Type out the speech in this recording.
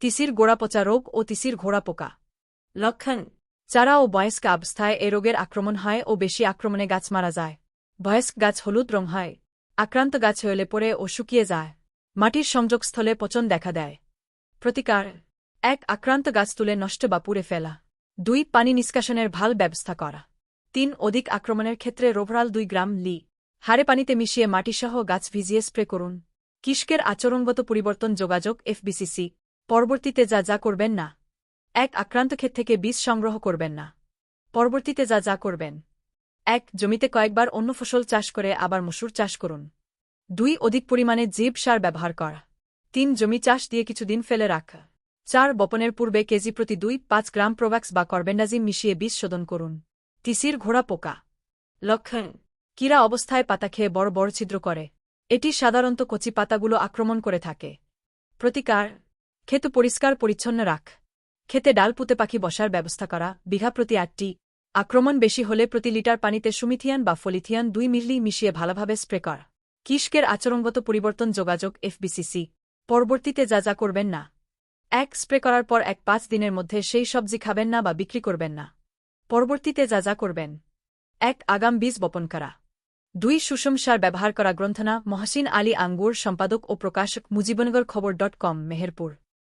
তিসির গোড়াপচা রোগ ও তিসির ঘোড়া পোকা লক্ষণ, চারা ও বয়স্ক অবস্থায় এ রোগের আক্রমণ হয় ও বেশি আক্রমণে গাছ মারা যায়। বয়স্ক গাছ হলুদ রং হয়, আক্রান্ত গাছ হলে পড়ে ও শুকিয়ে যায়। মাটির সংযোগস্থলে পচন দেখা দেয়। প্রতিকার, এক, আক্রান্ত গাছ তুলে নষ্ট বা পুড়ে ফেলা। দুই, পানি নিষ্কাশনের ভালো ব্যবস্থা করা। তিন, অধিক আক্রমণের ক্ষেত্রে রোভরাল দুই গ্রাম লি। হারে পানিতে মিশিয়ে মাটিসহ গাছ ভিজিয়ে স্প্রে করুন। কিষ্কের আচরণগত পরিবর্তন যোগাযোগ, এফবিসিসি। পরবর্তীতে যা যা করবেন না। এক, আক্রান্ত ক্ষেত থেকে বীজ সংগ্রহ করবেন না। পরবর্তীতে যা যা করবেন। এক, জমিতে কয়েকবার অন্য ফসল চাষ করে আবার মসুর চাষ করুন। দুই, অধিক পরিমাণে জীব সার ব্যবহার করা। তিন, জমি চাষ দিয়ে কিছুদিন ফেলে রাখা। চার, বপনের পূর্বে কেজি প্রতি দুই, পাঁচ গ্রাম প্রোভ্যাক্স বা কর্বেন্ডাজিম মিশিয়ে বীজ শোধন করুন। তিসির ঘোড়া পোকা। লক্ষণ। কিরা অবস্থায় পাতা খেয়ে বড় বড় ছিদ্র করে। এটি সাধারণত কচি পাতাগুলো আক্রমণ করে থাকে। প্রতিকার। ক্ষেত পরিষ্কার পরিচ্ছন্ন রাখ। ক্ষেতে ডাল পুঁতে পাখি বসার ব্যবস্থা করা। বিঘা প্রতি আটটি। আক্রমণ বেশি হলে প্রতি লিটার পানিতে সুমিথিয়ান বা ফলিথিয়ান দুই মিলি মিশিয়ে ভালোভাবে স্প্রে কর। কিষ্কের আচরণগত পরিবর্তন যোগাযোগ, এফবিসিসি। পরবর্তীতে যা যা করবেন না। এক, স্প্রে করার পর এক পাঁচ দিনের মধ্যে সেই সবজি খাবেন না বা বিক্রি করবেন না। পরবর্তীতে যা যা করবেন। এক, আগাম বীজ বপন করা। দুই, সুষম সার ব্যবহার করা গ্রন্থনা। মহাসিন আলী আঙ্গুর, সম্পাদক ও প্রকাশক মুজিবনগর খবর ডট কম, মেহেরপুর।